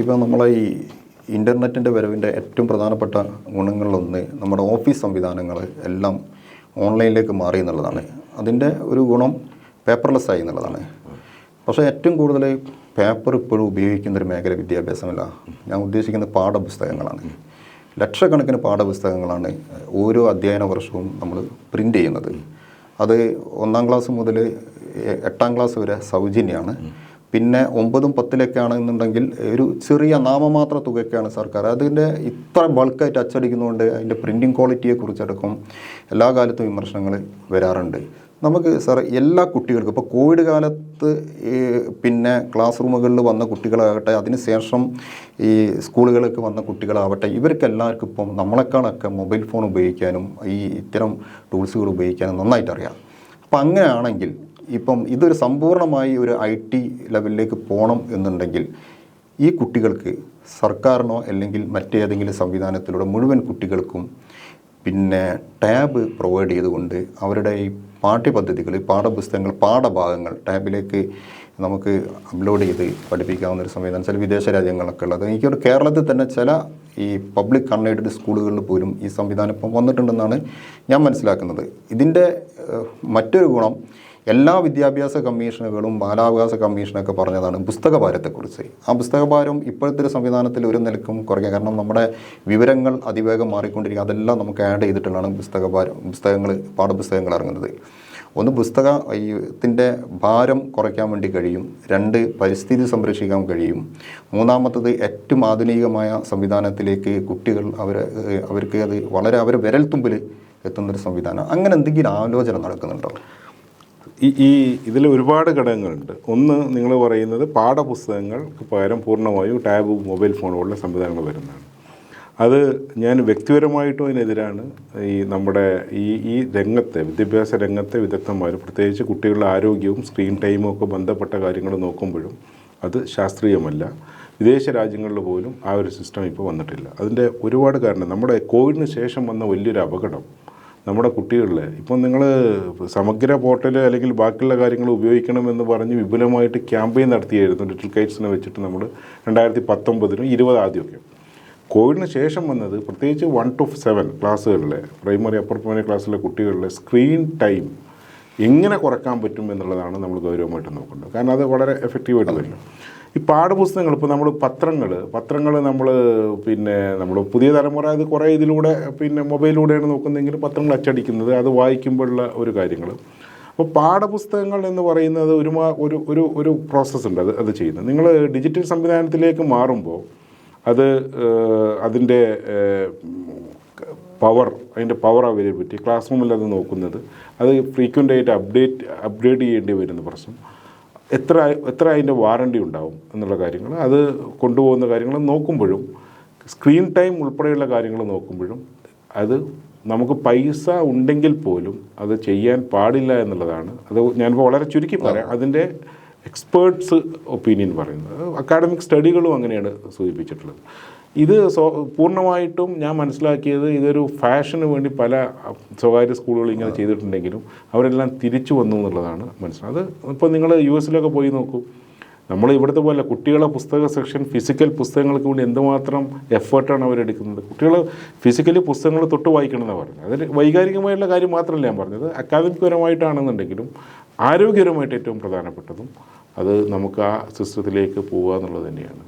ഇപ്പോൾ നമ്മളെ ഈ ഇന്റർനെറ്റിന്റെ വരവിന്റെ ഏറ്റവും പ്രധാനപ്പെട്ട ഗുണങ്ങളിലൊന്ന് നമ്മുടെ ഓഫീസ് സംവിധാനങ്ങൾ എല്ലാം ഓൺലൈനിലേക്ക് മാറി എന്നുള്ളതാണ്. അതിന്റെ ഒരു ഗുണം പേപ്പർലെസ് ആയി എന്നുള്ളതാണ്. പക്ഷേ ഏറ്റവും കൂടുതൽ പേപ്പർ ഇപ്പോഴും ഉപയോഗിക്കുന്ന ഒരു മേഖല വിദ്യാഭ്യാസമല്ല. ഞാൻ ഉദ്ദേശിക്കുന്ന പാഠപുസ്തകങ്ങളാണ്. ലക്ഷക്കണക്കിന് പാഠപുസ്തകങ്ങളാണ് ഓരോ അധ്യയന വർഷവും നമ്മൾ പ്രിന്റ് ചെയ്യുന്നത്. അത് ഒന്നാം ക്ലാസ് മുതൽ എട്ടാം ക്ലാസ് വരെ സൗജന്യമാണ് പിന്നെ ഒമ്പതും പത്തിലൊക്കെ ആണെന്നുണ്ടെങ്കിൽ ഒരു ചെറിയ നാമമാത്ര തുകയ്ക്കാണ് സർക്കാർ. അതിന്റെ ഇത്ര ബൾക്കായിട്ട് അച്ചടിക്കുന്നതുകൊണ്ട് അതിന്റെ പ്രിന്റിങ് ക്വാളിറ്റിയെക്കുറിച്ചടക്കം എല്ലാ കാലത്തും വിമർശനങ്ങൾ വരാറുണ്ട്. നമുക്ക് സാർ എല്ലാ കുട്ടികൾക്കും ഇപ്പോൾ കോവിഡ് കാലത്ത് പിന്നെ ക്ലാസ് റൂമുകളിൽ വന്ന കുട്ടികളാകട്ടെ അതിനുശേഷം ഈ സ്കൂളുകളിലേക്ക് വന്ന കുട്ടികളാവട്ടെ ഇവർക്ക് എല്ലാവർക്കും ഇപ്പം നമ്മളെക്കാളൊക്കെ മൊബൈൽ ഫോൺ ഉപയോഗിക്കാനും ഈ ഇത്തരം ടൂൾസുകൾ ഉപയോഗിക്കാനും നന്നായിട്ട് അറിയാം അപ്പം അങ്ങനെയാണെങ്കിൽ ഇപ്പം ഇതൊരു സമ്പൂർണമായി ഒരു ഐ ടി ലെവലിലേക്ക് പോകണം എന്നുണ്ടെങ്കിൽ ഈ കുട്ടികൾക്ക് സർക്കാരിനോ അല്ലെങ്കിൽ മറ്റേതെങ്കിലും സംവിധാനത്തിലൂടെ മുഴുവൻ കുട്ടികൾക്കും പിന്നെ ടാബ് പ്രൊവൈഡ് ചെയ്തുകൊണ്ട് അവരുടെ ഈ പാഠ്യപദ്ധതികൾ പാഠപുസ്തകങ്ങൾ പാഠഭാഗങ്ങൾ ടാബിലേക്ക് നമുക്ക് അപ്ലോഡ് ചെയ്ത് പഠിപ്പിക്കാവുന്ന ഒരു സംവിധാനം ചില വിദേശ രാജ്യങ്ങളൊക്കെ ഉള്ളത്. എനിക്കൊരു കേരളത്തിൽ തന്നെ ചില ഈ പബ്ലിക് അൺഎയ്ഡഡ് സ്കൂളുകളിൽ പോലും ഈ സംവിധാനം ഇപ്പം വന്നിട്ടുണ്ടെന്നാണ് ഞാൻ മനസ്സിലാക്കുന്നത്. ഇതിന്റെ മറ്റൊരു ഗുണം എല്ലാ വിദ്യാഭ്യാസ കമ്മീഷനുകളും ബാലാവകാശ കമ്മീഷനൊക്കെ പറഞ്ഞതാണ് പുസ്തകഭാരത്തെക്കുറിച്ച്. ആ പുസ്തകഭാരം ഇപ്പോഴത്തെ ഒരു സംവിധാനത്തിൽ ഒരു നിലക്കും കുറയ്ക്കുക കാരണം നമ്മുടെ വിവരങ്ങൾ അതിവേഗം മാറിക്കൊണ്ടിരിക്കുക അതെല്ലാം നമുക്ക് ആഡ് ചെയ്തിട്ടുള്ളതാണ് പുസ്തകഭാരം പുസ്തകങ്ങൾ പാഠപുസ്തകങ്ങൾ ഇറങ്ങുന്നത്. ഒന്ന് പുസ്തക ഭാരം കുറയ്ക്കാൻ വേണ്ടി കഴിയും. രണ്ട് പരിസ്ഥിതി സംരക്ഷിക്കാൻ കഴിയും. മൂന്നാമത്തത് ഏറ്റവും ആധുനികമായ സംവിധാനത്തിലേക്ക് കുട്ടികൾ അവർ അവർക്ക് അത് വളരെ അവർ വിരൽത്തുമ്പിൽ എത്തുന്നൊരു സംവിധാനം. അങ്ങനെ എന്തെങ്കിലും ആലോചന നടക്കുന്നുണ്ടോ? ഈ ഇതിൽ ഒരുപാട് ഘടകങ്ങളുണ്ട്. ഒന്ന് നിങ്ങൾ പറയുന്നത് പാഠപുസ്തകങ്ങൾക്ക് പകരം പൂർണമായും ടാബ് മൊബൈൽ ഫോണുകളുടെ സംവിധാനങ്ങൾ വരുന്നതാണ്. അത് ഞാൻ വ്യക്തിപരമായിട്ടും അതിനെതിരാണ് ഈ നമ്മുടെ ഈ ഈ രംഗത്തെ വിദ്യാഭ്യാസ രംഗത്തെ വിദഗ്ധന്മാർ പ്രത്യേകിച്ച് കുട്ടികളുടെ ആരോഗ്യവും സ്ക്രീൻ ടൈമും ഒക്കെ ബന്ധപ്പെട്ട കാര്യങ്ങൾ നോക്കുമ്പോഴും അത് ശാസ്ത്രീയമല്ല. വിദേശ രാജ്യങ്ങളിൽ പോലും ആ ഒരു സിസ്റ്റം ഇപ്പോൾ വന്നിട്ടില്ല. അതിന്റെ ഒരുപാട് കാരണം നമ്മുടെ കോവിഡിന് ശേഷം വന്ന വലിയൊരു അപകടം നമ്മുടെ കുട്ടികളിൽ ഇപ്പം നിങ്ങൾ സമഗ്ര പോർട്ടൽ അല്ലെങ്കിൽ ബാക്കിയുള്ള കാര്യങ്ങൾ ഉപയോഗിക്കണമെന്ന് പറഞ്ഞ് വിപുലമായിട്ട് ക്യാമ്പയിൻ നടത്തിയായിരുന്നു ലിറ്റിൽ കൈറ്റ്സിനെ വെച്ചിട്ട് നമ്മൾ രണ്ടായിരത്തി പത്തൊമ്പതിനും ഇരുപത് ആദ്യമൊക്കെ. കോവിഡിന് ശേഷം വന്നത് പ്രത്യേകിച്ച് വൺ ടു സെവൻ ക്ലാസ്സുകളിലെ പ്രൈമറി അപ്പർ പ്രൈമറി ക്ലാസ്സിലെ കുട്ടികളിലെ സ്ക്രീൻ ടൈം എങ്ങനെ കുറയ്ക്കാൻ പറ്റും എന്നുള്ളതാണ് നമ്മൾ ഗൗരവമായിട്ട് നോക്കേണ്ടത്. കാരണം അത് വളരെ എഫക്റ്റീവായിട്ട് വരും. ഈ പാഠപുസ്തകങ്ങൾ ഇപ്പോൾ നമ്മൾ പത്രങ്ങൾ പത്രങ്ങൾ നമ്മൾ പിന്നെ നമ്മൾ പുതിയ തലമുറ അത് കുറേ ഇതിലൂടെ പിന്നെ മൊബൈലിലൂടെയാണ് നോക്കുന്നതെങ്കിൽ പത്രങ്ങൾ അച്ചടിക്കുന്നത് അത് വായിക്കുമ്പോഴുള്ള ഒരു കാര്യങ്ങൾ അപ്പോൾ പാഠപുസ്തകങ്ങൾ എന്ന് പറയുന്നത് ഒരു ഒരു ഒരു ഒരു പ്രോസസ്സ് ഉണ്ട് അത് അത് ചെയ്യുന്നത്. നിങ്ങൾ ഡിജിറ്റൽ സംവിധാനത്തിലേക്ക് മാറുമ്പോൾ അത് അതിന്റെ പവർ അതിന്റെ പവർ അവൈലബിലിറ്റി ക്ലാസ് റൂമിൽ അത് നോക്കുന്നത് അത് ഫ്രീക്വന്റ് ആയിട്ട് അപ്ഡേറ്റ് അപ്ഗ്രേഡ് ചെയ്യേണ്ടി വരുന്ന പ്രശ്നം. എത്ര എത്ര അതിന്റെ വാറണ്ടി ഉണ്ടാവും എന്നുള്ള കാര്യങ്ങൾ അത് കൊണ്ടുപോകുന്ന കാര്യങ്ങൾ നോക്കുമ്പോഴും സ്ക്രീൻ ടൈം ഉൾപ്പെടെയുള്ള കാര്യങ്ങൾ നോക്കുമ്പോഴും അത് നമുക്ക് പൈസ ഉണ്ടെങ്കിൽ പോലും അത് ചെയ്യാൻ പാടില്ല എന്നുള്ളതാണ്. അത് ഞാനിപ്പോൾ വളരെ ചുരുക്കി പറയാം. അതിന്റെ എക്സ്പേർട്സ് ഒപ്പീനിയൻ പറയുന്നത്. അക്കാഡമിക് സ്റ്റഡികളും അങ്ങനെയാണ് സൂചിപ്പിച്ചിട്ടുള്ളത്. ഇത് സ്വ പൂർണമായിട്ടും ഞാൻ മനസ്സിലാക്കിയത് ഇതൊരു ഫാഷന് വേണ്ടി പല സ്വകാര്യ സ്കൂളുകൾ ഇങ്ങനെ ചെയ്തിട്ടുണ്ടെങ്കിലും അവരെല്ലാം തിരിച്ചു വന്നു എന്നുള്ളതാണ് മനസ്സിലായത് ഇപ്പോൾ നിങ്ങൾ യു എസിലൊക്കെ പോയി നോക്കൂ. നമ്മൾ ഇവിടുത്തെ പോലെ കുട്ടികളെ പുസ്തക സെക്ഷൻ ഫിസിക്കൽ പുസ്തകങ്ങൾക്ക് വേണ്ടി എന്തുമാത്രം എഫേർട്ടാണ് അവരെടുക്കുന്നത്. കുട്ടികൾ ഫിസിക്കലി പുസ്തകങ്ങൾ തൊട്ട് വായിക്കണമെന്നാണ് പറഞ്ഞത്. അതിൽ വൈകാരികമായിട്ടുള്ള കാര്യം മാത്രമല്ല ഞാൻ പറഞ്ഞത്. അക്കാദമിക് പരമായിട്ടാണെന്നുണ്ടെങ്കിലും ആരോഗ്യപരമായിട്ട് ഏറ്റവും പ്രധാനപ്പെട്ടതും അത് നമുക്ക് ആ സിസ്റ്റത്തിലേക്ക് പോവുക എന്നുള്ളത് തന്നെയാണ്.